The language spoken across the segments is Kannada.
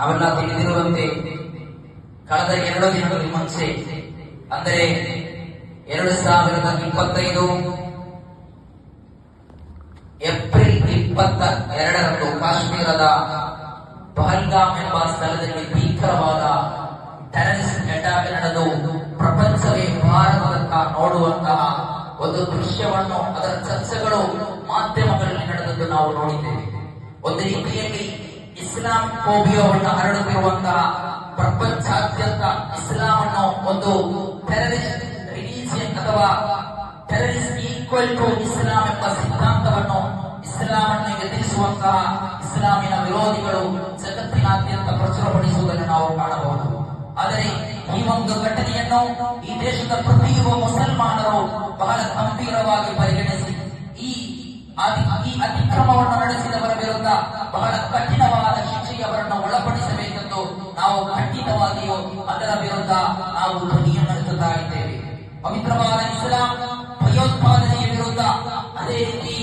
ಅವೆಲ್ಲ ತಿಳಿದಿರುವಂತೆ ಕಳೆದ ಎರಡು ದಿನಗಳ ಮುಂಚೆ, ಅಂದರೆ ಎರಡು ಸಾವಿರದ ಇಪ್ಪತ್ತೈದು ಏಪ್ರಿಲ್ ಇಪ್ಪತ್ತ ಎರಡರಂದು ಕಾಶ್ಮೀರದ ಪಹಲ್ಗಾಮ್ ಎಂಬ ಸ್ಥಳದಲ್ಲಿ ಭೀಕರವಾದ ಟೆರರಿಸ್ಟ್ ಅಟ್ಯಾಕ್ ನಡೆದು ಪ್ರಪಂಚವೇ ಭಾರತದತ್ತ ನೋಡುವಂತಹ ಒಂದು ದೃಶ್ಯವನ್ನು, ಅದರ ಚರ್ಚೆಗಳು ಮಾಧ್ಯಮಗಳಲ್ಲಿ ನಡೆದದ್ದು ನಾವು ನೋಡಿದ್ದೇವೆ. ಒಂದು ರೀತಿಯಲ್ಲಿ ಇಸ್ಲಾಂ ಫೋಬಿಯಾವನ್ನು ಹರಡುತ್ತಿರುವಂತಹ ಪ್ರಪಂಚಾದ್ಯಂತ ಇಸ್ಲಾಂ ಅನ್ನು ಒಂದು ಟೆರರಿಸ್ಟ್ ರಿಲೀಜಿಯನ್ ಅಥವಾ ಟೆರರಿಸ್ಟ್ ಈಕ್ವಲ್ ಟು ಇಸ್ಲಾಂ ಎಂಬ ಸಿದ್ಧಾಂತವನ್ನು ಇಸ್ಲಾಂ ಅನ್ನು ಎದುರಿಸುವಂತಹ ಇಸ್ಲಾಮಿನ ವಿರೋಧಿಗಳು ಜಗತ್ತಿನಾದ್ಯಂತ ಪ್ರಚುರಪಡಿಸುವುದನ್ನು ನಾವು ಕಾಣಬಹುದು. ಆದರೆ ಈ ಒಂದು ಘಟನೆಯನ್ನು ಈ ದೇಶದ ಪ್ರತಿಯೊಬ್ಬ ಮುಸಲ್ಮಾನರು ಬಹಳ ಗಂಭೀರವಾಗಿ ಪರಿಗಣಿಸಿ ಈ ಅತಿ- ಈ ಅತಿಕ್ರಮವನ್ನು ನಡೆಸಿದವರ ವಿರುದ್ಧ ಬಹಳ ಕಠಿಣವಾದ ಶಿಕ್ಷೆಗೆ ಅವರನ್ನು ಒಳಪಡಿಸಬೇಕೆಂದು ನಾವು ಖಂಡಿತವಾಗಿಯೂ ಅದರ ವಿರುದ್ಧ ನಾವು ಧ್ವನಿಯನ್ನು ಎತ್ತುತ್ತಾ ಇದ್ದೇವೆ. ಪವಿತ್ರವಾದ ಇಸ್ಲಾಂ ಭಯೋತ್ಪಾದನೆಯ ವಿರುದ್ಧ, ಅದೇ ರೀತಿ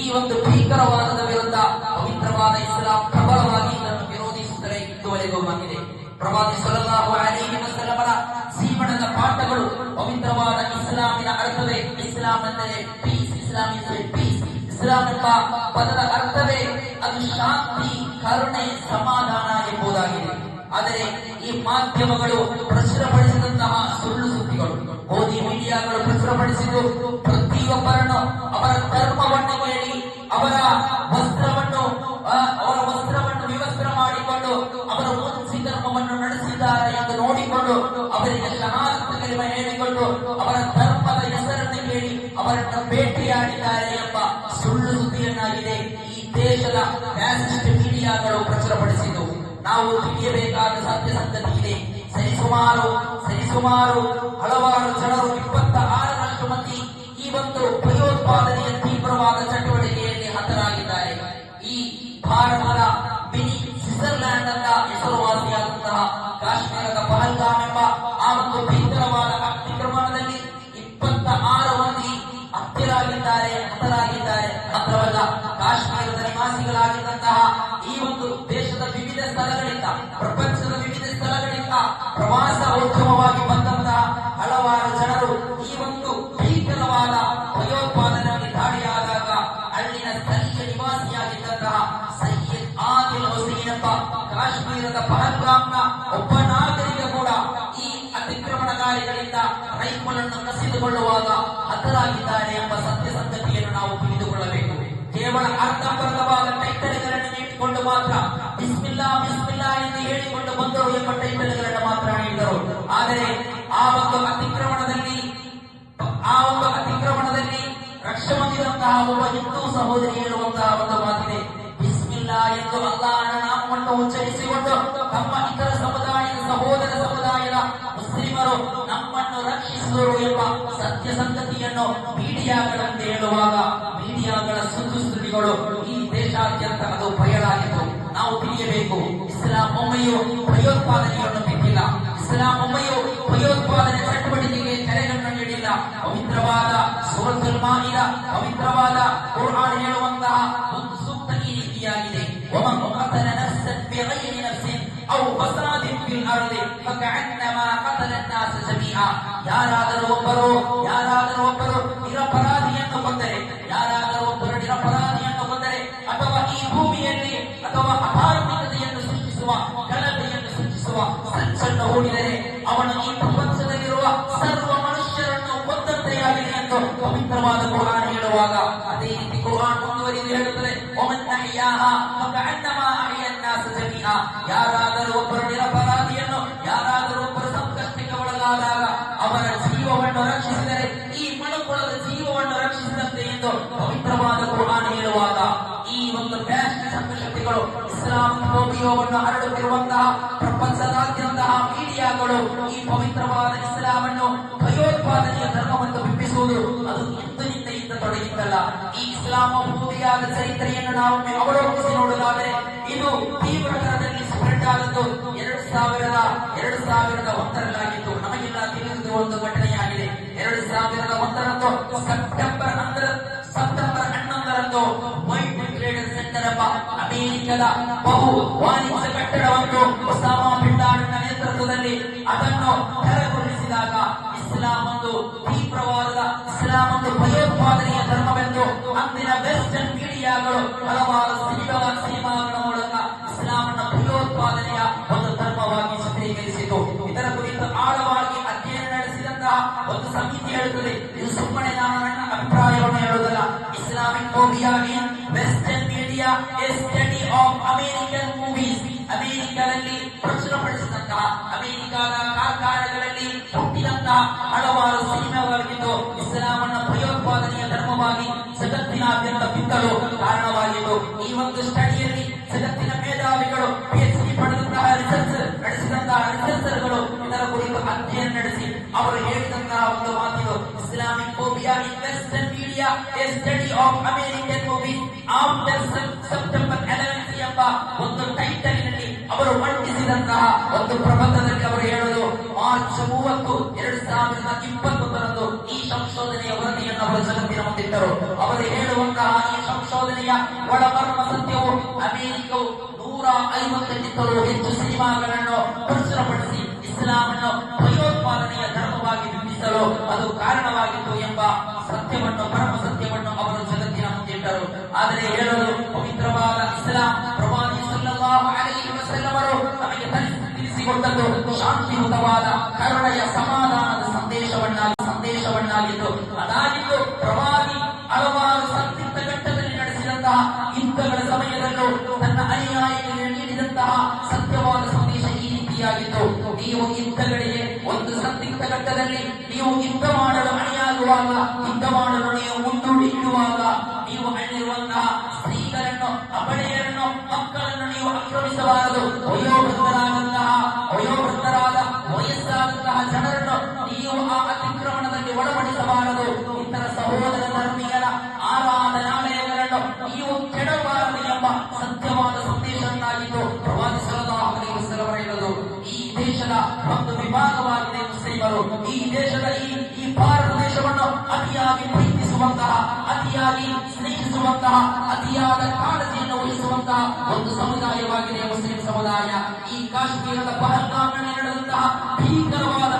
ಈ ಒಂದು ಭೀಕರವಾದದ ವಿರುದ್ಧ ಪವಿತ್ರವಾದ ಇಸ್ಲಾಂ ಪ್ರಬಲವಾಗಿ ಇದನ್ನು ವಿರೋಧಿಸುತ್ತಲೇ ಇದುವರೆಗೂ ಬಂದಿದೆ. ಪ್ರವಾದಿ ಸಲ್ಲಲ್ಲಾಹು ಅಲೈಹಿ ವಸಲ್ಲಮರ ಸೀಮಣದ ಪಾಠಗಳು ಪವಿತ್ರವಾದ ಇಸ್ಲಾಮಿನ ಅರ್ಥವೇ. ಇಸ್ಲಾಂ ಎಂದರೆ ಪೀಸ್ ಇಸ್ಲಾಂ ಇಸ್ ಪೀಸ್ ಇಸ್ಲಾಂ ಎಂಬ ಪದದ ಅರ್ಥವೇ ಅದು ಶಾಂತಿ, ಕರುಣೆ, ಸಮಾಧಾನ ಎಂಬುದಾಗಿದೆ. ಆದರೆ ಈ ಮಾಧ್ಯಮಗಳು ಪ್ರಚುರಪಡಿಸಿದಂತಹ ಸುಳ್ಳು ಸುದ್ದಿಗಳು ಮೋದಿ ಮೀಡಿಯಾಗಳು ಪ್ರಚುರಪಡಿಸಿದ್ದು ಪ್ರತಿಯೊಬ್ಬರನ್ನು ಅವರ ಧರ್ಮವನ್ನು ಹೇಳಿ, ಅವರ ವಸ್ತ್ರವನ್ನು ಅವರ ವಸ್ತ್ರವನ್ನು ವಿವಸ್ತ್ರ ಮಾಡಿಕೊಂಡು ಅವರ ಮುನ್ಸಿ ಧರ್ಮವನ್ನು ನಡೆಸಿದ್ದಾರೆ ಎಂದು ನೋಡಿಕೊಂಡು ಅವರಿಗೆ ಶಹಾದತ್ ಕಲಿಮೆ ಹೇಳಿಕೊಂಡು ಅವರ ಧರ್ಮದ ಹೆಸರನ್ನು ಕೇಳಿ ಅವರನ್ನು ಭೇಟಿಯಾಡಿದ್ದಾರೆ ಎಂಬ ಸುಳ್ಳು ಸುದ್ದಿಯನ್ನಾಗಿದೆ ಈ ದೇಶದ ಫ್ಯಾಸಿಸ್ಟ್ ಮೀಡಿಯಾಗಳು ಪ್ರಚುರಪಡಿಸಿದ್ದು. ನಾವು ತಿಳಿಯಬೇಕಾದ ಸತ್ಯಸಂಗತಿ ಇದೆ. ಸರಿಸುಮಾರು ಸರಿಸುಮಾರು ಹಲವಾರು ಜನರು ಇಪ್ಪತ್ತ ಆರರಷ್ಟು ಮಂದಿ ಈ ಒಂದು ಭಯೋತ್ಪಾದನೆಯ ತೀವ್ರವಾದ ಚಟುವಟಿಕೆಯಲ್ಲಿ ಕಾಶ್ಮೀರದ ನಿವಾಸಿಗಳಾಗಿದ್ದಂತಹ ಈ ಒಂದು ದೇಶದ ವಿವಿಧ ಸ್ಥಳಗಳಿಂದ, ಪ್ರಪಂಚದ ವಿವಿಧ ಸ್ಥಳಗಳಿಂದ ಪ್ರವಾಸ ಉದ್ಯಮವಾಗಿ ಬಂದಂತಹ ಹಲವಾರು ಜನರು ಈ ಒಂದು ಭೀಕರವಾದ ಭಯೋತ್ಪಾದನೆಯಲ್ಲಿ ದಾಳಿಯಾದಾಗ ಅಲ್ಲಿನ ಸ್ಥಳೀಯ ನಿವಾಸಿಯಾಗಿದ್ದಂತಹ ಸೈಯದ್ ಆದಿಲ್ ಹುಸೇನ್ ಎಂಬ ಕಾಶ್ಮೀರದ ಪಹಲ್ಗಾಮ್ನ ಒಬ್ಬ ನಾಗರಿಕ ಕೂಡ ಈ ಅತಿಕ್ರಮಣಕಾರಿಗಳಿಂದ ರೈಫಲ್ ಅನ್ನು ಕಸಿದುಕೊಳ್ಳುವಾಗ ಹತರಾಗಿದ್ದಾರೆ ಎಂಬ ಸತ್ಯಸಂಗತಿಯನ್ನು ನಾವು ತಿಳಿದುಕೊಳ್ಳಬೇಕು ಕೇವಲ ಅರ್ಧಂಬರ್ಧವಾದ ಟೈಟಲ್ಗಳನ್ನು ನೀಡಿಕೊಂಡು ಮಾತ್ರ ಬಿಸ್ಮಿಲ್ಲಾ ಬಿಸ್ಮಿಲ್ಲಾ ಎಂದು ಹೇಳಿಕೊಂಡು ಬಂದರು ಎಂಬ ಟೈಟಲ್ಗಳನ್ನು ಮಾತ್ರ ನೀಡಿದರು ಆದರೆ ಆ ಒಂದು ಅತಿಕ್ರಮಣದಲ್ಲಿ, ಆ ಒಂದು ಅತಿಕ್ರಮಣದಲ್ಲಿ ರಕ್ಷೆ ಹೊಂದಿದಂತಹ ಒಬ್ಬ ಹಿಂದೂ ಸಹೋದರಿ ಹೇಳುವಂತಹ ಒಂದು ಮಾತಿದೆ. ಬಿಸ್ಮಿಲ್ಲಾ ಎಂದು ಅಲ್ಲಾಹನ ನಾಮವನ್ನು ಉಚ್ಚರಿಸಿಕೊಂಡು ತಮ್ಮ ಇತರ ಸಮುದಾಯದ ಸಹೋದರ ಸಮುದಾಯದ ಮುಸ್ಲಿಮರು ನಮ್ಮನ್ನು ರಕ್ಷಿಸಿದರು ಎಂಬ ಸತ್ಯ ಸಂಗತಿಯನ್ನು ಮೀಡಿಯಾಗಳಂತೆ ಹೇಳುವಾಗ ಮೀಡಿಯಾಗಳ ಸುಳ್ಳು ಸುದ್ದಿಗಳು ಈ ದೇಶಾದ್ಯಂತ ಅದು ಬಯಲಾಗಿತ್ತು ನಾವು ತಿಳಿಯಬೇಕು ಇಸ್ಲಾಂ ಒಮ್ಮೆಯೂ ಭಯೋತ್ಪಾದನೆಯನ್ನು ಬಿಟ್ಟಿಲ್ಲ ಇಸ್ಲಾಂ ಒಮ್ಮೆಯೂ ಭಯೋತ್ಪಾದನೆ ಚಟುವಟಿಕೆಗೆ ತೆರೆಗಳನ್ನು ನೀಡಿಲ್ಲ ಪವಿತ್ರವಾದ ಸೂರತುಲ್ ಮಾಯಿದ ಪವಿತ್ರವಾದ ಕುರ್ಆನ್ ಹೇಳುವಂತಹ ಒಂದು ಸೂಕ್ತ ಈ ರೀತಿಯಾಗಿದೆ ومن قتل نفسا بغير نفس او فساد في الارض فكانما قتل الناس جميعا ಯಾರಾದರೂ ಒಬ್ಬರು ಪವಿತ್ರವಾದ ಕುರಾನ್ ಹೇಳುವಾಗ ಅದೇ ರೀತಿ ಕುರಾನ್ ಮುಂದುವರಿದು ಹೇಳುತ್ತದೆ? ಯಾರಾದರೂ ಒಬ್ಬರು ನಿರಪರಾಧಿಯನ್ನು, ಯಾರಾದರೂ ಒಬ್ಬರು ಸಂಕಷ್ಟಕ್ಕೆ ಒಳಗಾದಾಗ ಅವರ ಜೀವವನ್ನು ರಕ್ಷಿಸಿದರೆ, ಈ ಮನುಕುಲದ ಜೀವವನ್ನು ರಕ್ಷಿಸಿದಂತೆ ಎಂದು ಪವಿತ್ರವಾದ ಕುರಾನ್ ಹೇಳುವಾಗ ಈ ಒಂದು ಫ್ಯಾಷನ್ ಶಕ್ತಿಗಳು ಇಸ್ಲಾಂ ರೋಗಿಯವನ್ನು ಹರಡುತ್ತಿರುವಂತಹ ಪ್ರಪಂಚದಾದ್ಯಂತಹ ಮೀಡಿಯಾಗಳು ಈ ಪವಿತ್ರವಾದ ಇಸ್ಲಾಮನ್ನು ಭಯೋತ್ಪಾದನೆಯ ಧರ್ಮವನ್ನು ಬಿಂಬಿಸುವುದು ಅದು ಇಂದಿನಿಂದ ಇಂದ ತೊಡಗಿದ್ದಲ್ಲ. ಈ ಇಸ್ಲಾಮ ಭೂಮಿಯಾದ ಚರಿತ್ರೆಯನ್ನು ನಾವು ಅವಲೋಕಿಸಿ ನೋಡುವುದಾದರೆ ಇದು ತೀವ್ರತರದಲ್ಲಿ ಸ್ಪ್ರೆಡ್ ಆದದ್ದು ಎರಡು ಸಾವಿರದ ಎರಡು ಸಾವಿರದ ಒಂದರಲ್ಲಾಗಿತ್ತು. ನಮಗೆಲ್ಲ ತಿಳಿದಿರುವ ಒಂದು ಘಟನೆಯಾಗಿದೆ. ಎರಡು ಸಾವಿರದ ಒಂದರಂದು ಸೆಪ್ಟೆಂಬರ್ ಹನ್ನರ ಸೆಪ್ಟೆಂಬರ್ ಹನ್ನೊಂದರಂದು ವೈಟ್ ಸೆಂಟರ್ ಎಂಬ ಅಮೆರಿಕದ ಬಹು ವಾಣಿಜ್ಯ ಕಟ್ಟಡವನ್ನು ಹೇಳುತ್ತದೆ Islamic phobia in western media a study of American movies ಅಮೆರಿಕದಲ್ಲಿ ಪ್ರಚುರಪಡಿಸಿದಂತಹ ಅಮೆರಿಕದ ಕಾರ್ಖಾನೆಗಳಲ್ಲಿ ಹುಟ್ಟಿದಂತಹ ಹಲವಾರು ಸಿನಿಮಾಗಳಿದ್ದು ಇಸ್ಲಾಮನ್ನ ಭಯೋತ್ಪಾದನೆಯ ಧರ್ಮವಾಗಿ ಜಗತ್ತಿನಾದ್ಯಂತ ಬಿತ್ತಲು western media study of American movie after September 11 ಎಂಬ ಒಂದು ಟೈಟಲಿನಲ್ಲಿ ಅವರು ಮಂಡಿಸಿದಂತಹ ಒಂದು ಪ್ರಬಂಧದಲ್ಲಿ ಅವರು ಹೇಳಲು ಮಾರ್ಚ್ ಮೂವತ್ತು, ಎರಡು ಸಾವಿರದ ಇಪ್ಪತ್ತೊಂದರಂದು ಈ ಸಂಶೋಧನೆಯ ವರದಿಯನ್ನು ಅವರು ಜಗತ್ತಿನ ಮುಂದಿಟ್ಟರು. ಅವರು ಹೇಳುವಂತಹ ಈ ಸಂಶೋಧನೆಯ ಒಳಮರ್ಮ ಸತ್ಯವು ಅಮೆರಿಕವು ನೂರ ಐವತ್ತಕ್ಕಿಂತಲೂ ಹೆಚ್ಚು ಸಿನಿಮಾಗಳನ್ನು ಪ್ರಚುರಪಡಿಸಿ ಇಸ್ಲಾಮನ್ನು ಭಯೋತ್ಪಾದನೆಯ ಧರ್ಮವಾಗಿ ಬಿಂಬಿಸಲು ಅದು ಕಾರಣವಾಗಿತ್ತು ಎಂಬ ಸತ್ಯವನ್ನು, ಪರಮ ಸತ್ಯವನ್ನು ಅವರು ಜಗತ್ತಿನ ಮುಂದಿಟ್ಟರು ಆದರೆ ಹೇಳಲು ಪವಿತ್ರವಾದ ಇಸ್ಲಾಂ, ಪ್ರವಾದಿ ಸಲ್ಲಲ್ಲಾಹು ಅಲೈಹಿ ನಮಗೆ ತಿಳಿಸಿ- ತಿಳಿಸಿಕೊಟ್ಟದ್ದು ಶಾಂತಿಯುತವಾದ ಕರುಣೆಯ ಸಮಾಧಾನದ ಸಂದೇಶವನ್ನಾಗಿ, ಸಂದೇಶವನ್ನಾಗಿದ್ದು, ಅದಾಗಿದ್ದು ಪ್ರವಾದಿ ಹಲವಾರು ಸಂದಿಗ್ಧ ಘಟ್ಟದಲ್ಲಿ ನಡೆಸಿದಂತಹ ಯುದ್ಧಗಳ ಸಮಯದಲ್ಲೂ ತನ್ನ ಅನುಯಾಯಿಗಳಿಗೆ ನೀಡಿದಂತಹ ಸತ್ಯವಾದ ಸಂದೇಶ ಈ ರೀತಿಯಾಗಿತ್ತು. ನೀವು ಯುದ್ಧಗಳಿಗೆ ಒಂದು ಸಂದಿಗ್ಧ ಘಟ್ಟದಲ್ಲಿ ನೀವು ಯುದ್ಧ ಮಾಡಲು ಅಣಿಯಾಗುವಾಗ ಪ್ರೀತಿಸುವಂತಹ ಅತಿಯಾಗಿ ಸ್ನೇಹಿಸುವಂತಹ ಅತಿಯಾದ ಕಾಳಜಿಯನ್ನು ವಹಿಸುವಂತಹ ಒಂದು ಸಮುದಾಯವಾಗಿದೆ ಮುಸ್ಲಿಂ ಸಮುದಾಯ ಈ ಕಾಶ್ಮೀರದ ಪಹಲ್ಗಾಮಲ್ಲಿ ನಡೆದಂತಹ ಭೀಕರವಾದ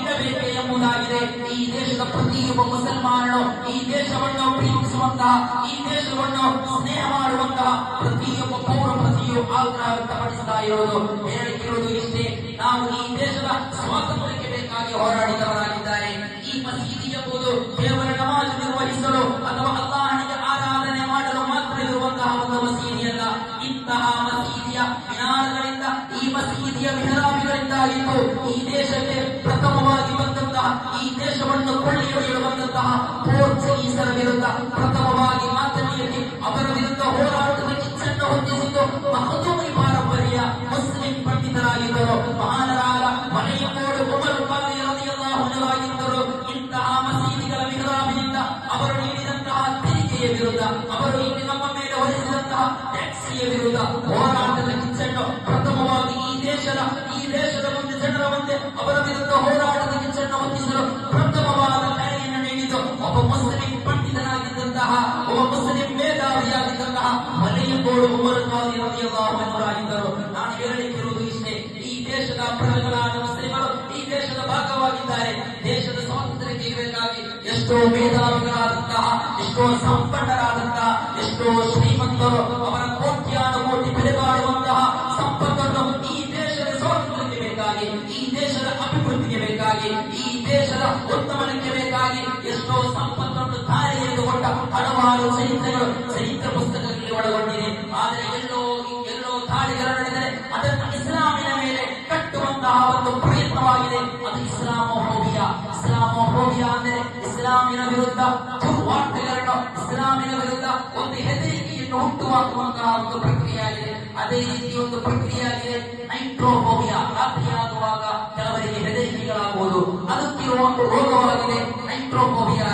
ನೀಡಬೇಕೆ ಎಂಬುದಾಗಿದೆ. ಈ ದೇಶದ ಪ್ರತಿಯೊಬ್ಬ ಮುಸಲ್ಮಾನರು ಈ ದೇಶವನ್ನು ಪ್ರೀತಿಸುವಂತಹ, ಈ ದೇಶವನ್ನು ಸ್ನೇಹ ಮಾಡುವಂತಹ ಪ್ರತಿಯೊಬ್ಬ ಪೌರ ಪ್ರತಿಯು ಆಗ್ರಹ ವ್ಯಕ್ತಪಡಿಸ್ತಾ ಇರೋದು ಹೇಳಿರುವುದು ಇಷ್ಟೇ. ನಾವು ಈ ದೇಶದ ಸ್ವಾತಂತ್ರ್ಯಕ್ಕೆ ಬೇಕಾಗಿ ಹೋರಾಡಿದವರಾಗಿದ್ದಾರೆ. ಈ ಮಸೀದಿ ಎಂಬುದು ದೇವರ ನಮಾಜ್ ನಿರ್ವಹಿಸಲು ಅಥವಾ ಅಲ್ಲಾಹನಿಗೆ ಆರಾಧನೆ ಮಾಡಲು ಮಾತ್ರ ಇರುವಂತಹ ಒಂದು ಮಸೀದಿಯಲ್ಲ ಇಂತಹ ಮಸೀದಿಯ ವಿನಾರಗಳಿಂದ ಈ ಮಸೀದಿಯ ಬಂದಂತಹ ಈ ದೇಶವನ್ನು ಕೊಳ್ಳಿಯೊಡೆಯಲು ಬಂದಂತಹ ಪೋರ್ಚುಗೀಸರ ವಿರುದ್ಧ ಪ್ರಥಮವಾಗಿ ಮಾತನಾಡಿ, ಅವರ ವಿರುದ್ಧ ಹೋರಾಟದ ಕಿಚ್ಚನ್ನು ಹೊಂದಿಸಿದ್ದು ಮಹದೂಮಿ ಪಾರಂಪರ್ಯ ಮುಸ್ಲಿಂ ಪಂಡಿತರಾಗಿದ್ದರು. ಮಹಾನರಾದ ಮನೆಯ ರಲಿಯಲ್ಲಾಹು ಅನ್ಹುವಾಗಿದ್ದರು ಇಂತಹ ಮಸೀದಿಗಳ ಮಿಹರಾಬಿನಿಂದ ಅವರು ನೀಡಿದಂತಹ ತೆರಿಗೆಯ ವಿರುದ್ಧ, ಅವರು ಇಲ್ಲಿ ನಮ್ಮ ಮೇಲೆ ಹೊರಿಸಿದಂತಹ ಟ್ಯಾಕ್ಸಿಯ ವಿರುದ್ಧ ಮಲೆಯಂಗೋಡು ಉಮರ್ ಖಾಲಿ ರಲಿಯಲ್ಲಾಹು ಅನ್ಹುರಾಗಿದ್ದರು ನಾನು ಹೇಳಲಿಕ್ಕಿರುವುದು ಇಷ್ಟೇ. ಈ ದೇಶದ ಪ್ರಜೆಗಳಾದ ಮುಸ್ಲಿಮರು ಈ ದೇಶದ ಭಾಗವಾಗಿದ್ದಾರೆ. ದೇಶದ ಸ್ವಾತಂತ್ರ್ಯಕ್ಕೆ ಬೇಕಾಗಿ ಎಷ್ಟೋ ಮೇಧಾವಿಗಳಾದಂತಹ, ಎಷ್ಟೋ ಸಂಪನ್ನರಾದಂತಹ, ಎಷ್ಟೋ ಶ್ರೀಮಂತರು ಅವರ ಕೋಟ್ಯಾನುಕೋಟಿ ಬೆಲೆ ಬಾಳುವಂತಹ ಸಂಪತ್ತನ್ನು ಈ ದೇಶದ ಸ್ವಾತಂತ್ರ್ಯಕ್ಕೆ ಬೇಕಾಗಿ, ಈ ದೇಶದ ಅಭಿವೃದ್ಧಿಗೆ ಬೇಕಾಗಿ, ಈ ದೇಶದ ಉತ್ತಮನಕ್ಕೆ ಬೇಕಾಗಿ ಎಷ್ಟೋ ಸಂಪತ್ತನ್ನು ದಾರಿ ಎರೆದುಕೊಂಡ ಹಲವಾರು ಚರಿತ್ರೆಗಳು, ಚರಿತ್ರ ಪುಸ್ತಕಗಳಲ್ಲಿ ಒಳಗೊಂಡಿದೆ. ಆದರೆ ಎಲ್ಲೋ ಎಲ್ಲೋ ದಾಳಿಗಳು ನಡೆದರೆ ಅದನ್ನು ಇಸ್ಲಾಮಿನ ಮೇಲೆ ಕಟ್ಟುವಂತಹ ಒಂದು ಪ್ರಯತ್ನವಾಗಿದೆ. ಅದು ಇಸ್ಲಾಮೋಫೋಬಿಯಾ. ಇಸ್ಲಾಮೋಫೋಬಿಯಾ ಅಂದರೆ ಇಸ್ಲಾಮಿನ ವಿರುದ್ಧ ದುರ್ವಾರ್ತೆಗಳನ್ನು ಇಸ್ಲಾಮಿನ ವಿರುದ್ಧ ಒಂದು ಹೆದರಿಕೆಯನ್ನು ಹುಟ್ಟುಹಾಕುವಂತಹ ಒಂದು ಪ್ರಕ್ರಿಯೆಯಾಗಿದೆ. ಅದೇ ರೀತಿ ಒಂದು ಪ್ರಕ್ರಿಯೆಯಾಗಿದೆ ನೈಟ್ರೋಫೋಬಿಯಾ. ರಾತ್ರಿಯಾಗುವಾಗ ಕೆಲವರಿಗೆ ಹೆದರಿಕೆಗಳಾಗುವುದು. ಅದಕ್ಕಿರುವ ಒಂದು ರೋಗವಾಗಿದೆ ನೈಟ್ರೋಫೋಬಿಯಾ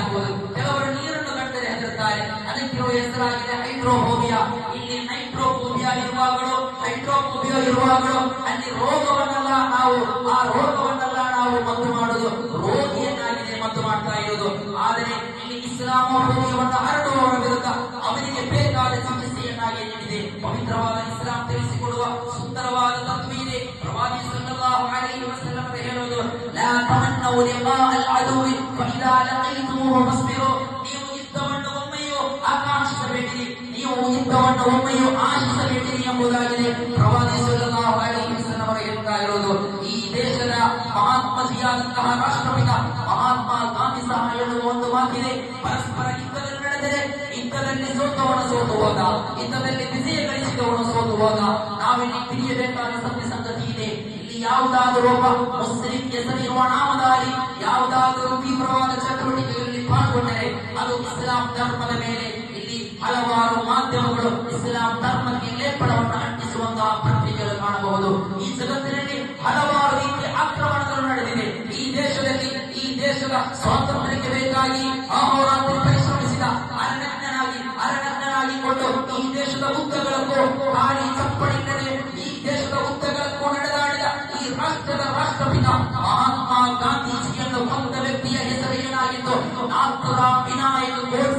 ಇದಕ್ಕೂ ಹೆಸರಾಗಿದೆ ಹೈಡ್ರೋಫೋಬಿಯಾ. ಇಲ್ಲಿ ಹೈಡ್ರೋಫೋಬಿಯಾ ಇರುವಾಗಲೂ ಹೈಡ್ರೋಫೋಬಿಯಾ ಇರುವಾಗಲೂ ಅಲ್ಲಿ ರೋಗವನ್ನೆಲ್ಲ ನಾವು, ಆ ರೋಗವನ್ನೆಲ್ಲ ನಾವು ಮದ್ದು ಮಾಡುದು ರೋಗಿಯನ್ನಾಗಿದೆ ಮದ್ದು ಮಾಡ್ತಾ ಇರೋದು. ಆದರೆ ಇಲ್ಲಿ ಇಸ್ಲಾಮೋಫೋಬಿಯವನ್ನು ಹರಡುವವರ ವಿರುದ್ಧ ಅವರಿಗೆ ಬೇಕಾದ ಸಮಸ್ಯೆಯನ್ನಾಗಿ ನೀಡಿದೆ. ಪವಿತ್ರವಾದ ಇಸ್ಲಾಂ ತಿಳಿಸಿಕೊಡುವ ಸುಂದರವಾದ ತತ್ವ ಇದೆ. ಪ್ರವಾದಿ ಸಲ್ಲಲ್ಲಾಹು ಅಲೈಹಿ ವಸಲ್ಲಂ ಹೇಳುವುದು, ಲಾ ತಮನ್ನೌ ಲಿಮಾ ಅಲ್ ಅದುವಿ ಫಇದಾ ಲಕೈತುಮುಹು ಫಸ್ಬಿರು ಒಮ್ಮೆಯೂ ಆಶಿಸಬೇಡಿರಿ ಎಂಬುದಾಗಿದೆ ಪ್ರವಾದಿ ಅವರು ಹೇಳ್ತಾ ಇರೋದು ಈ ದೇಶದ ಮಹಾತ್ಮಜಿಯಾದಂತಹ ರಾಷ್ಟ್ರಪಿತ ಮಹಾತ್ಮ ಗಾಂಧಿ ಸಹ ಹೇಳುವ ಒಂದು ಮಾತಿದೆ. ಪರಸ್ಪರ ಯುದ್ಧದಲ್ಲಿ ನಡೆದರೆ ಯುದ್ಧದಲ್ಲಿ ಸೋತವನ ಸೋತು ಹೋದ. ಯುದ್ಧದಲ್ಲಿ ವಿಜಯ ಗಳಿಸಿದವನು ಸೋತು ಹೋದ. ನಾವಿಲ್ಲಿ ತಿಳಿಯಬೇಕಾದ ಸತ್ಯ ಸಂಗತಿ ಇದೆ. ಇಲ್ಲಿ ಯಾವುದಾದರೂ ಒಬ್ಬ ಮುಸ್ಲಿಂ ಹೆಸರಿರುವ ನಾಮದಾರಿ, ಯಾವುದಾದರೂ ತೀವ್ರವಾದ ಚಟುವಟಿಕೆಗಳಲ್ಲಿ ಪಾಲ್ಗೊಂಡರೆ ಅದು ಇಸ್ಲಾಂ ಧರ್ಮದ ಮೇಲೆ ಹಲವಾರು ಮಾಧ್ಯಮಗಳು ಇಸ್ಲಾಂ ಧರ್ಮಕ್ಕೆ ಲೇಪನವನ್ನು ಅಂಟಿಸುವಂತಹ ಪತ್ರಿಕೆಗಳು ಕಾಣಬಹುದು. ಈ ಜಗತ್ತಿನಲ್ಲಿ ಹಲವಾರು ರೀತಿಯ ಆಕ್ರಮಣಗಳು ನಡೆದಿದೆ. ಈ ದೇಶದಲ್ಲಿ, ಈ ದೇಶದ ಸ್ವಾತಂತ್ರ್ಯಕ್ಕೆ ಬೇಕಾಗಿ ಅಹೋರಾತ್ರಿ ಪರಿಶ್ರಮಿಸಿದ ಅರಣ್ಯನಾಗಿ ಅರಣ್ಯನಾಗಿಕೊಂಡು ಈ ದೇಶದ ಉದ್ದಗಳಕ್ಕೂ ಹಾಡಿ ನಡೆಯ ಈ ದೇಶದ ಉದ್ದಗಳಕ್ಕೂ ನಡೆದಾಡಿದ ಈ ರಾಷ್ಟ್ರದ ರಾಷ್ಟ್ರಪಿತ ಮಹಾತ್ಮ ಗಾಂಧೀಜಿಯನ್ನು ಕೊಂದ ವ್ಯಕ್ತಿಯ ಹೆಸರು ಏನಾಗಿತ್ತು? ನಾಥುರಾಮ್ ವಿನಾಯಕ ವ್ಯಕ್ತಿ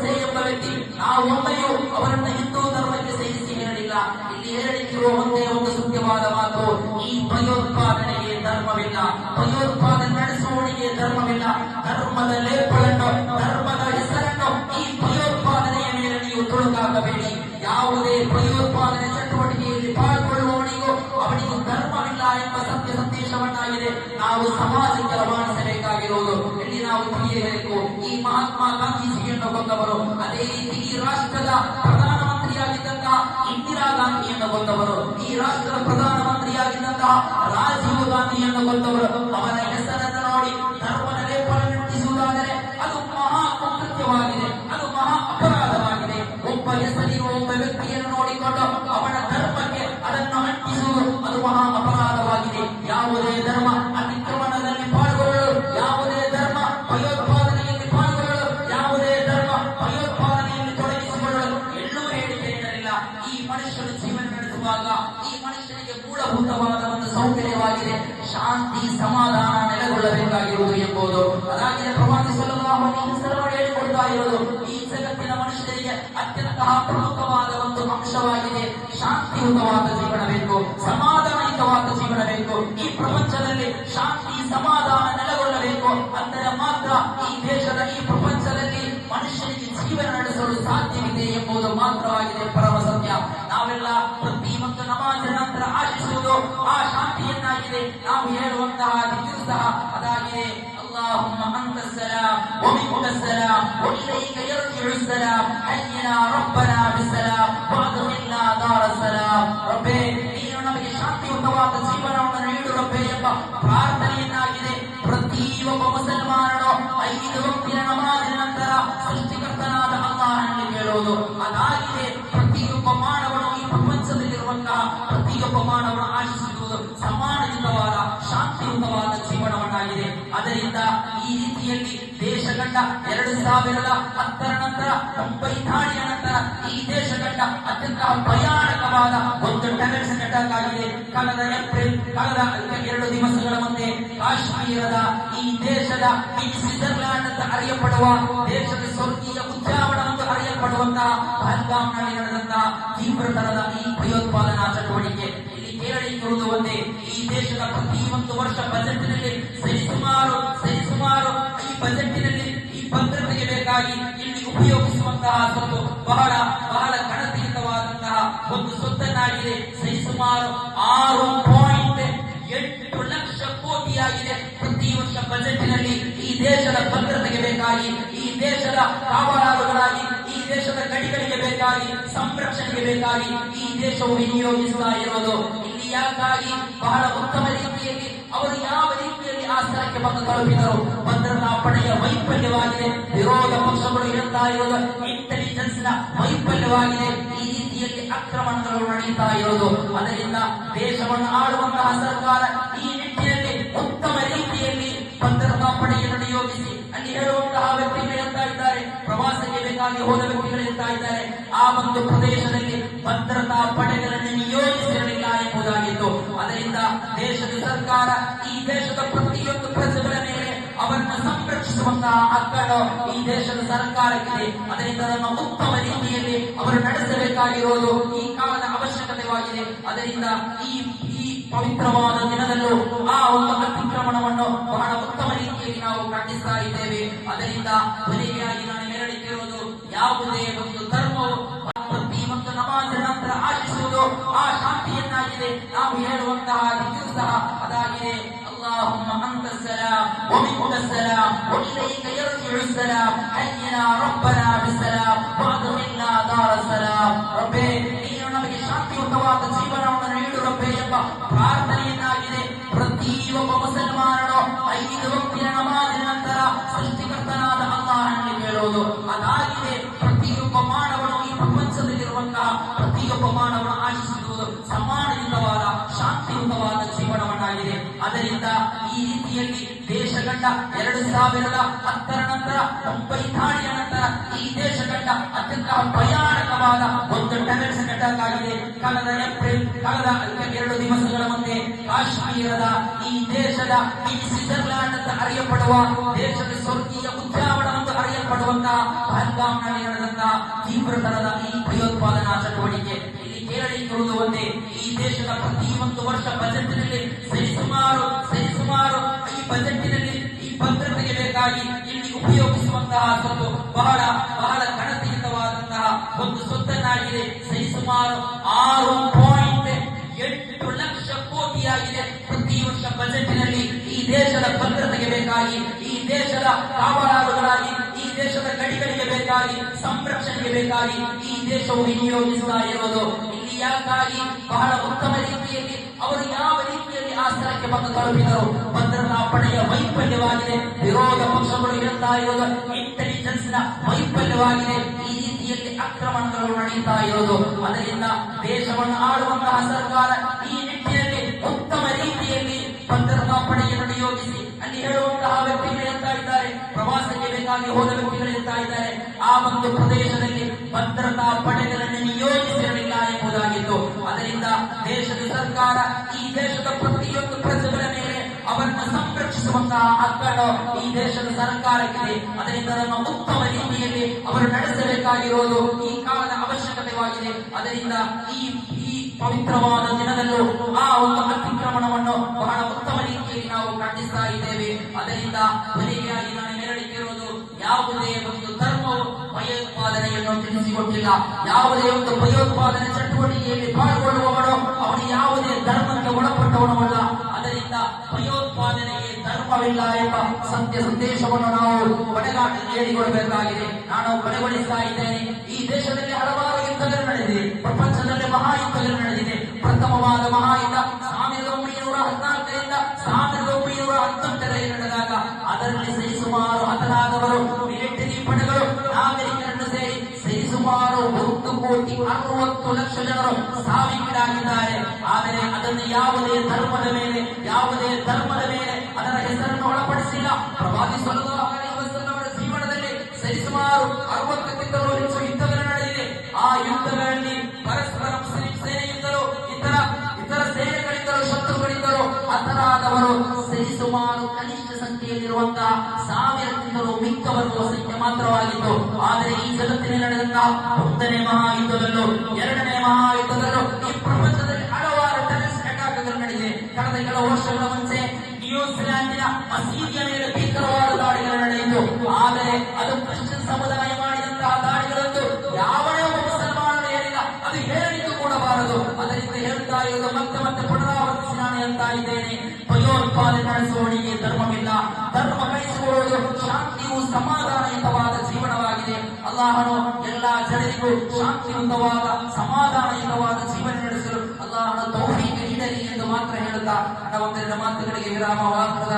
ನಾವು ಅವರನ್ನ ಹಿಂದೂ ಧರ್ಮಕ್ಕೆ ಸೇರಿಸಿ ಹೇಳಲಿಲ್ಲ. ಇಲ್ಲಿ ಹೇಳಲಿಕ್ಕಿರುವ ಒಂದೇ ಒಂದು ಸತ್ಯವಾದ ಮಾತು, ಈ ಭಯೋತ್ಪಾದನೆಗೆ ಧರ್ಮವಿಲ್ಲ. ಭಯೋತ್ಪಾದನೆ ನಡೆಸುವವನಿಗೆ ಧರ್ಮವಿಲ್ಲ. ಧರ್ಮದ ಲೇಪಳನ್ನು ಧರ್ಮದ ಹೆಸರನ್ನು ಈ ಭಯೋತ್ಪಾದನೆಯ ಮೇಲೆ ನೀವು ತುಳುಕಾಗಬೇಡಿ ಯಾವುದೇ ಭಯೋತ್ಪಾದನೆ ಚಟುವಟಿಕೆಯಲ್ಲಿ ಪಾಲ್ಗೊಳ್ಳುವವನಿಗೂ ಅವನಿಗೂ ಧರ್ಮವಿಲ್ಲ ಎಂಬ ಸತ್ಯ ಸಂದೇಶವನ್ನಾಗಿದೆ. ನಾವು ಸಮಾಜಕ್ಕೆ ರವಾನಿಸಬೇಕಾಗಿರುವುದು. ಇಲ್ಲಿ ನಾವು ತಿಳಿಯಬೇಕು, ಈ ಮಹಾತ್ಮ ಗಾಂಧೀಜಿಯನ್ನು ಕೊಂದವರು, ಅದೇ ರೀತಿ ಈ ರಾಷ್ಟ್ರದ ಪ್ರಧಾನಮಂತ್ರಿಯಾಗಿದ್ದಂತಹ ಇಂದಿರಾ ಗಾಂಧಿಯನ್ನು ಕೊಂದವರು, ಈ ರಾಷ್ಟ್ರದ ಪ್ರಧಾನಮಂತ್ರಿಯಾಗಿದ್ದಂತಹ ರಾಜೀವ್ ಗಾಂಧಿಯನ್ನು ಕೊಂದವರು, ಅವರ ಹೆಸರನ್ನು ನೋಡಿ ಧರ್ಮದ ಲೇಪನ ನಡೆಸುವುದಾದರೆ ಅದು ಮಹಾ ಕುಕೃತ್ಯವಾಗಿದೆ ಅದು ಮಹಾ ಅಪರಾಧವಾಗಿದೆ. ಒಬ್ಬ ಹೆಸರಿರುವ ಒಬ್ಬ ವ್ಯಕ್ತಿಯನ್ನು ನೋಡಿಕೊಂಡು ಶಾಂತಿಯುತವಾದ ಜೀವನ السلام ومنك السلام واليك يرجع السلام حينا ربنا بالسلام وادخلنا دار السلام ربي ನೀನು ನಮಗೆ ಶಾಂತಿಯುತವಾದ ಜೀವನವನ್ನು ನೀಡು ರಬ್ಬೆ ಎಂಬ ಪ್ರಾರ್ಥನೆಯನ್ನಾಗಿದೆ ಪ್ರತಿಯೊಬ್ಬ ಮುಸಲ್ಮಾನನು ಐದು ವಕ್ತಿನ ನಮಾಜಿನ ನಂತರ ಸೃಷ್ಟಿಕರ್ತನಾದ ಅಲ್ಲಾಹನಲ್ಲಿ ಕೇಳುವುದು ಅದಾಗಿದೆ ಪ್ರತಿಯೊಬ್ಬ ಮಾನವನು ಈ ಪ್ರಪಂಚದಲ್ಲಿರುವಂತಹ ಪ್ರತಿಯೊಬ್ಬ ಮಾನವನು ಆಶಿಸುವುದು ಸಮಾನಯುತವಾದ ಶಾಂತಿಯುತವಾದ ಜೀವನವನ್ನಾಗಿದೆ ಅದರಿಂದ ಈ ರೀತಿಯಲ್ಲಿ ದೇಶ ಕಂಡ ಎರಡು ಸಾವಿರದ ಹತ್ತರ ನಂತರ ಮುಂಬೈ ದಾಳಿಯ ನಂತರ ಈ ದೇಶ ಕಂಡ ಅತ್ಯಂತ ಭಯಾನಕವಾದ ಒಂದು ಟೆರರಿಸ್ ಅಟ್ಯಾಕ್ ಆಗಿದೆ. ಕಳೆದ ಏಪ್ರಿಲ್, ಕಳೆದ ಎರಡು ದಿವಸಗಳ ಮುಂದೆ ಕಾಶ್ಮೀರದ ಈ ದೇಶದ ಸ್ವಿಟ್ಜರ್ಲ್ಯಾಂಡ್ ಅಂತ ಅರಿಯಪಡುವ, ದೇಶದ ಸ್ವರ್ಗೀಯ ಉದ್ಯಾನವನ ಎಂದು ಅರಿಯಲ್ಪಡುವಂತಹ ಪಹಲ್ಗಾಮ್ನಲ್ಲಿ ನಡೆದಂತಹ ತೀವ್ರತರದ ಈ ಭಯೋತ್ಪಾದನಾ ಚಟುವಟಿಕೆ. ಇಲ್ಲಿ ಕೇರಳಿರುವುದು ಒಂದೇ. ಈ ದೇಶದ ಪ್ರತಿ ಒಂದು ವರ್ಷ ಬಜೆಟ್ನಲ್ಲಿ ಸರಿಸುಮಾರು ಸರಿಸುಮಾರು ಈ ಬಜೆಟ್ನಲ್ಲಿ ಈ ಭದ್ರತೆಗೆ ಬೇಕಾಗಿ ಇಲ್ಲಿ ಉಪಯೋಗಿಸುವಂತಹ ಸೊತ್ತು ಬಹಳ ಬಹಳ ಗಣತೀತವಾದಂತಹ ಒಂದು ಸೊತ್ತನ್ನಾಗಿದೆ. ಸರಿಸುಮಾರು ಆರು ಪಾಯಿಂಟ್ ಎಂಟು ಲಕ್ಷ ಕೋಟಿಯಾಗಿದೆ ಪ್ರತಿ ವರ್ಷ ಬಜೆಟ್ನಲ್ಲಿ ಈ ದೇಶದ ಭದ್ರತೆಗೆ ಬೇಕಾಗಿ, ಈ ದೇಶದ ಕಾವಲಾಳುಗಳಾಗಿ, ಈ ದೇಶದ ಗಡಿಗಳಿಗೆ ಬೇಕಾಗಿ, ಸಂರಕ್ಷಣೆಗೆ ಬೇಕಾಗಿ ಈ ದೇಶವು ವಿನಿಯೋಗಿಸ್ತಾ ಇರೋದು. ಯಾಕಾಗಿ ಬಹಳ ಉತ್ತಮ ರೀತಿಯಲ್ಲಿ ಅವರು ಯಾವ ರೀತಿಯಲ್ಲಿ ಆ ಸ್ಥಳಕ್ಕೆ ಬಂದು ತಲುಪಿದರು ಭದ್ರತಾ ಪಡೆಯ ವೈಫಲ್ಯವಾಗಿದೆ, ವಿರೋಧ ಪಕ್ಷಗಳು ಹೇಳ್ತಾ ಇರೋದು ಇಂಟೆಲಿಜೆನ್ಸ್ನ ವೈಫಲ್ಯವಾಗಿದೆ, ಈ ರೀತಿಯಲ್ಲಿ ಆಕ್ರಮಣಗಳು ನಡೀತಾ ಇರೋದು. ಅದರಿಂದ ದೇಶವನ್ನು ಆಡುವಂತಹ ಸರ್ಕಾರ ಈ ನಿಟ್ಟಿನಲ್ಲಿ ಉತ್ತಮ ರೀತಿಯಲ್ಲಿ ಭದ್ರತಾ ಪಡೆಯನ್ನು ನಿಯೋಗಿಸಿ ಅಲ್ಲಿ ಹೇಳುವಂತಹ ವ್ಯಕ್ತಿಗಳು ಹೇಳ್ತಾ ಇದ್ದಾರೆ, ಪ್ರವಾಸಕ್ಕೆ ಬೇಕಾಗಿ ಹೋದ ವ್ಯಕ್ತಿಗಳು ಇದ್ದಾರೆ, ಆ ಒಂದು ಪ್ರದೇಶದಲ್ಲಿ ಭದ್ರತಾ ಪಡೆಗಳನ್ನು ನಿಯೋಜಿಸಿರಲಿಲ್ಲ ಎಂಬುದಾಗಿತ್ತು. ಅದರಿಂದ ದೇಶದ ಸರ್ಕಾರ ಈ ದೇಶದ ಪ್ರತಿಯೊಂದು ಪ್ರಜೆಗಳ ಮೇಲೆ ಅವರನ್ನು ಸಂರಕ್ಷಿಸುವಂತಹ ಹಕ್ಕನ್ನು ಈ ದೇಶದ ಸರ್ಕಾರಕ್ಕಿದೆ. ಅದರಿಂದ ಅದನ್ನು ಉತ್ತಮ ರೀತಿಯಲ್ಲಿ ಅವರು ನಡೆಸಬೇಕಾಗಿರುವುದು ಈ ಕಾಲದ ಅವಶ್ಯಕತೆವಾಗಿದೆ ಅದರಿಂದ ಈ ಈ ಪವಿತ್ರವಾದ ದಿನದಲ್ಲೂ ಆ ಒಂದು ಅತಿಕ್ರಮಣವನ್ನು ಬಹಳ ಉತ್ತಮ ರೀತಿಯಲ್ಲಿ ನಾವು ಖಂಡಿಸ್ತಾ ಇದ್ದೇವೆ. ಅದರಿಂದ السلام ومنك السلام واليك يرجع السلام حينا ربنا بالسلام وادخلنا دار السلام ربೇ ನೀನು ನಮಗೆ ಶಾಂತಿಯುತವಾದ ಜೀವನವನ್ನು ನೀಡು ರಬ್ಬೆ ಎಂಬ ಪ್ರಾರ್ಥನೆಯನ್ನಾಗಿದೆ ಪ್ರತಿಯೊಬ್ಬ ಮುಸಲ್ಮಾನನು ಐದು ವಕ್ತಿನ ನಮಾಜಿನ ನಂತರ ಸೃಷ್ಟಿಕರ್ತನಾದ ಅಲ್ಲಾಹನಲ್ಲಿ ಕೇಳುವುದು ಅದಾಗಿದೆ ಪ್ರತಿಯೊಬ್ಬ ಮಾನವನು ಈ ಪ್ರಪಂಚದಲ್ಲಿರುವಂತಹ ಪ್ರತಿಯೊಬ್ಬ ಮಾನವನು ಆಶಿಸುವುದು ಸಮಾನಯುತವಾದ ಶಾಂತಿಯುತವಾದ ಜೀವನವನ್ನಾಗಿದೆ. ಅದರಿಂದ ಈ ರೀತಿಯಲ್ಲಿ ದೇಶ ಕಂಡ ಎರಡು ಸಾವಿರದ ಹತ್ತರ ನಂತರ ಮುಂಬೈ ನಂತರ ಈ ದೇಶ ಕಂಡ ಅತ್ಯಂತ ಭಯಾನಕವಾದ ಒಂದು ಟೆರರಿಸ್ಟ್ ಅಟ್ಯಾಕ್ ಆಗಿದೆ. ಕಳೆದ ಏಪ್ರಿಲ್, ಕಳೆದ ಎರಡು ದಿವಸಗಳ ಮುಂದೆ ಕಾಶ್ಮೀರದ ಈ ದೇಶದ ಈ ಸ್ವಿಟ್ಜರ್ಲ್ಯಾಂಡ್ ಅಂತ ಅರಿಯಪಡುವ, ದೇಶದ ಸ್ವರ್ಗೀಯ ಉದ್ಯಾನವನ ಅಂತ ಅರಿಯಲ್ಪಡುವಂತಹ ಪಹಲ್ಗಾಮ್ನಲ್ಲಿ ನಡೆದಂತಹ ತೀವ್ರತರದ ಈ ಭಯೋತ್ಪಾದನಾ ಚಟುವಟಿಕೆ. ಇಲ್ಲಿ ಕೇಳಲಿಕ್ಕಿರುವುದು ಒಂದೇ ಈ ದೇಶದ ಪ್ರತಿ ಒಂದು ವರ್ಷ ಬಜೆಟ್ನಲ್ಲಿ ಸರಿಸುಮಾರು ಸರಿಸುಮಾರು ಈ ಬಜೆಟ್ನಲ್ಲಿ ಈ ಭದ್ರತೆಗೆ ಬೇಕಾಗಿ ಇಲ್ಲಿ ಉಪಯೋಗಿಸುವಂತಹ ಸ್ವತ್ತು ಬಹಳ ಬಹಳ ಗಣತಿಯುತವಾದಂತಹ ಒಂದು ಸೊತ್ತನ್ನಾಗಿದೆ. ಸರಿಸುಮಾರು ಆರು ಪಾಯಿಂಟ್ ಎಂಟು ಲಕ್ಷ ಕೋಟಿಯಾಗಿದೆ ಪ್ರತಿ ವರ್ಷ ಬಜೆಟ್ನಲ್ಲಿ ಈ ದೇಶದ ಭದ್ರತೆಗೆ ಬೇಕಾಗಿ, ಈ ದೇಶದ ಕಾವಲಾಳುಗಳಾಗಿ, ಈ ದೇಶದ ಗಡಿಗಳಿಗೆ ಬೇಕಾಗಿ, ಸಂರಕ್ಷಣೆಗೆ ಬೇಕಾಗಿ ಈ ದೇಶವು ವಿನಿಯೋಗಿಸ್ತಾ ಇರೋದು ಯಾಕಾಗಿ ಬಹಳ ಉತ್ತಮ ರೀತಿಯಲ್ಲಿ ಅವರು ಯಾವ ರೀತಿಯಲ್ಲಿ ಆ ಸ್ಥಳಕ್ಕೆ ಬಂದು ತಲುಪಿದರು? ಭದ್ರತಾ ಪಡೆಯ ವೈಫಲ್ಯವಾಗಿದೆ. ವಿರೋಧ ಪಕ್ಷಗಳು ಹೇಳ್ತಾ ಇರೋದು ಇಂಟೆಲಿಜೆನ್ಸ್ನ ವೈಫಲ್ಯವಾಗಿದೆ. ಈ ರೀತಿಯಲ್ಲಿ ಆಕ್ರಮಣಗಳು ನಡೀತಾ ಇರೋದು. ಅದರಿಂದ ದೇಶವನ್ನು ಆಳುವಂತಹ ಸರ್ಕಾರ ಈ ನಿಟ್ಟಿನಲ್ಲಿ ಉತ್ತಮ ರೀತಿಯಲ್ಲಿ ಭದ್ರತಾ ಪಡೆಯನ್ನು ನಿಯೋಗಿಸಿ ಅಲ್ಲಿ ಹೇಳುವಂತಹ ವ್ಯಕ್ತಿಗಳು ಹೇಳ್ತಾ ಇದ್ದಾರೆ. ಪ್ರವಾಸಕ್ಕೆ ಬೇಕಾಗಿ ಹೋದ ವ್ಯಕ್ತಿಗಳು ಹೇಳ್ತಾ ಇದ್ದಾರೆ. ಆ ಒಂದು ಪ್ರದೇಶದಲ್ಲಿ ಭದ್ರತಾ ಪಡೆಗಳನ್ನು ನಿಯೋಜಿಸಿರಲಿಲ್ಲ ಎಂಬುದಾಗಿತ್ತು ಅದರಿಂದ ದೇಶದ ಸರ್ಕಾರ ಈ ದೇಶದ ಪ್ರತಿಯೊಂದು ಪ್ರಜೆಗಳ ಮೇಲೆ ಅವರನ್ನು ಸಂರಕ್ಷಿಸುವಂತಹ ಹಕ್ಕನ್ನು ಈ ದೇಶದ ಸರ್ಕಾರಕ್ಕಿದೆ ಅದರಿಂದ ಅದನ್ನು ಉತ್ತಮ ರೀತಿಯಲ್ಲಿ ಅವರು ನಡೆಸಬೇಕಾಗಿರೋದು ಈ ಕಾಲದ ಅವಶ್ಯಕತೆವಾಗಿದೆ. ಅದರಿಂದ ಈ ಈ ಪವಿತ್ರವಾದ ದಿನದಲ್ಲೂ ಆ ಒಂದು ಅತಿಕ್ರಮಣವನ್ನು ಬಹಳ ಉತ್ತಮ ರೀತಿಯಲ್ಲಿ ನಾವು ಖಂಡಿಸ್ತಾ ಇದ್ದೇವೆ. ಅದರಿಂದ ಕೊನೆಯಾಗಿ ನಾನು ಹೇಳಲಿಕ್ಕಿರುವುದು ಯಾವುದೇ ಒಂದು ಧರ್ಮವು ಭಯೋತ್ಪಾದನೆಯನ್ನು ತಿಳಿಸಿಕೊಟ್ಟಿಲ್ಲ. ಯಾವುದೇ ಒಂದು ಭಯೋತ್ಪಾದನೆ ಚಟುವಟಿಕೆಯಲ್ಲಿ ಪಾಲ್ಗೊಳ್ಳುವವನು, ಅವನು ಯಾವುದೇ ಧರ್ಮಕ್ಕೆ ಒಳಪಟ್ಟವನು ಅಲ್ಲ ಅದರಿಂದ ಭಯೋತ್ಪಾದನೆಗೆ ಧರ್ಮವಿಲ್ಲ ಎಂಬ ಸತ್ಯ ಸಂದೇಶವನ್ನು ನಾವು ಕೊನೆಗಾಟ ಕೇಳಿಕೊಳ್ಳಬೇಕಾಗಿದೆ ನಾನು ಕೊನೆಗೊಳಿಸ್ತಾ ಇದ್ದೇನೆ. ಈ ದೇಶದಲ್ಲಿ ಹಲವಾರು ಯುದ್ಧಗಳು ನಡೆದಿದೆ ಪ್ರಪಂಚದಲ್ಲಿ ಮಹಾಯುದ್ಧಗಳು ನಡೆದಿದೆ ಪ್ರಥಮವಾದ ಮಹಾಯುದ್ಧ ಸಾವಿರದ ಒಂಬೈನೂರ ಹದಿನಾಲ್ಕರಿಂದ ಸಾವಿರದ ಒಂಬೈನೂರ ಹತ್ತೊಂಬತ್ತರಲ್ಲಿ ನಡೆದಾಗ ಜನರು ಸಾವಿಗೀಡಾಗಿದ್ದಾರೆ ಆದರೆ ಅದನ್ನು ಯಾವುದೇ ಧರ್ಮದ ಮೇಲೆ, ಯಾವುದೇ ಧರ್ಮದ ಮೇಲೆ ಅದರ ಹೆಸರನ್ನು ಒಳಪಡಿಸಿಲ್ಲ. ಪ್ರವಾದಿ ಅವರ ಜೀವನದಲ್ಲಿ ಸರಿಸುಮಾರು ಅರವತ್ತಕ್ಕಿಂತಲೂ ಹೆಚ್ಚು ಯುದ್ಧಗಳು ನಡೆದಿದೆ ಆ ಯುದ್ಧಗಳಲ್ಲಿ ಪರಸ್ಪರ ಸೇನೆಯಿಂದಲೂ ಇತರ ಇತರ ಸೇನೆಗಳಿಂದಲೂ ಶತ್ರುಗಳಿಂದಲೂ ಹತರಾದವರು ಸರಿಸುಮಾರು ಕನಿಷ್ಠ ಸಂಖ್ಯೆಯಲ್ಲಿರುವಂತಹ ಸಾವಿರಕ್ಕಿಂತಲೂ ಮಿಕ್ಕವರು ಸಂಖ್ಯೆ ಮಾತ್ರವಾಗಿತ್ತು. ಆದರೆ ಈ ಜಗತ್ತಿನಲ್ಲಿ ನಡೆದಂತಹ ಒಂದನೇ ಮಹಾಯುದ್ಧದಲ್ಲೂ ಎರಡನೇ ಈ ಪ್ರಪಂಚದಲ್ಲಿ ಹಲವಾರು ಟೆರರಿಸ್ಟ್ ಅಟ್ಯಾಕ್ಗಳು ನಡೆದಿದೆ ಕಳೆದ ಕೆಲವು ವರ್ಷಗಳ ಮುಂಚೆ ನ್ಯೂಜಿಲ್ಯಾಂಡಿನ ಮಸೀದಿಯ ಮೇಲೆ ಅದು ಕ್ರಿಶ್ಚಿಯನ್ ಸಮುದಾಯ ಮಾಡಿದಂತಹ ದಾಳಿಗಳಂತೂ ಯಾವನೇ ಒಬ್ಬ ಮುಸಲ್ಮಾನರು ಅದು ಹೇಳಿದ್ದು ಕೊಡಬಾರದು. ಅದರಿಂದ ಹೇಳ್ತಾ ಇರೋದು ಮತ್ತೆ ಮತ್ತೆ ಪುನರಾವರ್ತಿಸಿ ನಾನು ಹೇಳ್ತಾ ಇದ್ದೇನೆ. ಭಯೋತ್ಪಾದನೆ ನಡೆಸುವವನಿಗೆ ಧರ್ಮವಿಲ್ಲ. ಧರ್ಮ ಶಾಂತಿಯು ಜೀವನವಾಗಿದೆ ಅಲ್ಲಾಹನು ಎಲ್ಲಾ ಜನರಿಗೂ ಶಾಂತಿಯುತವಾದ ಸಮಾಧಾನಯುತವಾದ ಜೀವನ ನಡೆಸಲು ಅಲ್ಲಾಹನ ತೌಫೀಕ ನೀಡಲಿ ಎಂದು ಮಾತ್ರ ಹೇಳುತ್ತಾ ನನ್ನ ಒಂದೆರಡು ಮಾತುಗಳಿಗೆ ವಿರಾಮವಾಗುತ್ತದೆ